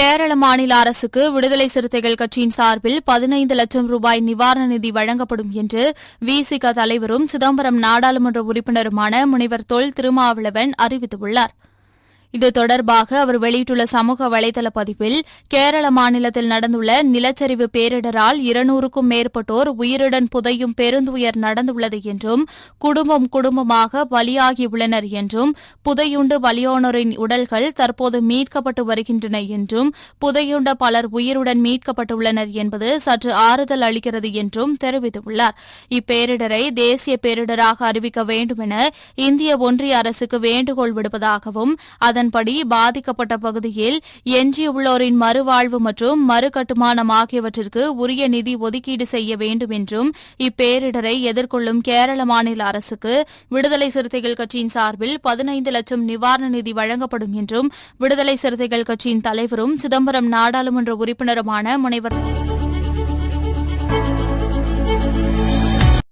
கேரள மாநில அரசுக்கு விடுதலை சிறுத்தைகள் கட்சியின் சார்பில் பதினைந்து லட்சம் ரூபாய் நிவாரண நிதி வழங்கப்படும் என்று விசிக தலைவரும் சிதம்பரம் நாடாளுமன்ற உறுப்பினருமான முனைவர் தொல் திருமாவளவன் அறிவித்துள்ளார். இது தொடர்பாக அவர் வெளியிட்டுள்ள சமூக வலைதள பதிவில் கேரள மாநிலத்தில் நடந்துள்ள நிலச்சரிவு பேரிடரால் இருநூறுக்கும் மேற்பட்டோர் உயிருடன் புதையும் பெருந்துயர் நடந்துள்ளது என்றும் குடும்பம் குடும்பமாக பலியாகியுள்ளனர் என்றும் புதையுண்டு பலியானோரின் உடல்கள் தற்போது மீட்கப்பட்டு வருகின்றன என்றும் புதையுண்ட பலர் உயிருடன் மீட்கப்பட்டுள்ளனர் என்பது சற்று ஆறுதல் அளிக்கிறது என்றும் தெரிவித்துள்ளார். இப்பேரிடரை தேசிய பேரிடராக அறிவிக்க வேண்டும் என இந்திய ஒன்றிய அரசுக்கு வேண்டுகோள் விடுப்பதாகவும் அதன்படி பாதிக்கப்பட்ட பகுதியில் எஞ்சியுள்ளோரின் மறுவாழ்வு மற்றும் மறுகட்டுமானம் ஆகியவற்றிற்கு உரிய நிதி ஒதுக்கீடு செய்ய வேண்டும் என்றும் இப்பேரிடரை எதிர்கொள்ளும் கேரள மாநில அரசுக்கு விடுதலை சிறுத்தைகள் கட்சியின் சார்பில் பதினைந்து லட்சம் நிவாரண நிதி வழங்கப்படும் என்றும் விடுதலை சிறுத்தைகள் கட்சியின் தலைவரும் சிதம்பரம் நாடாளுமன்ற உறுப்பினருமான முனைவர்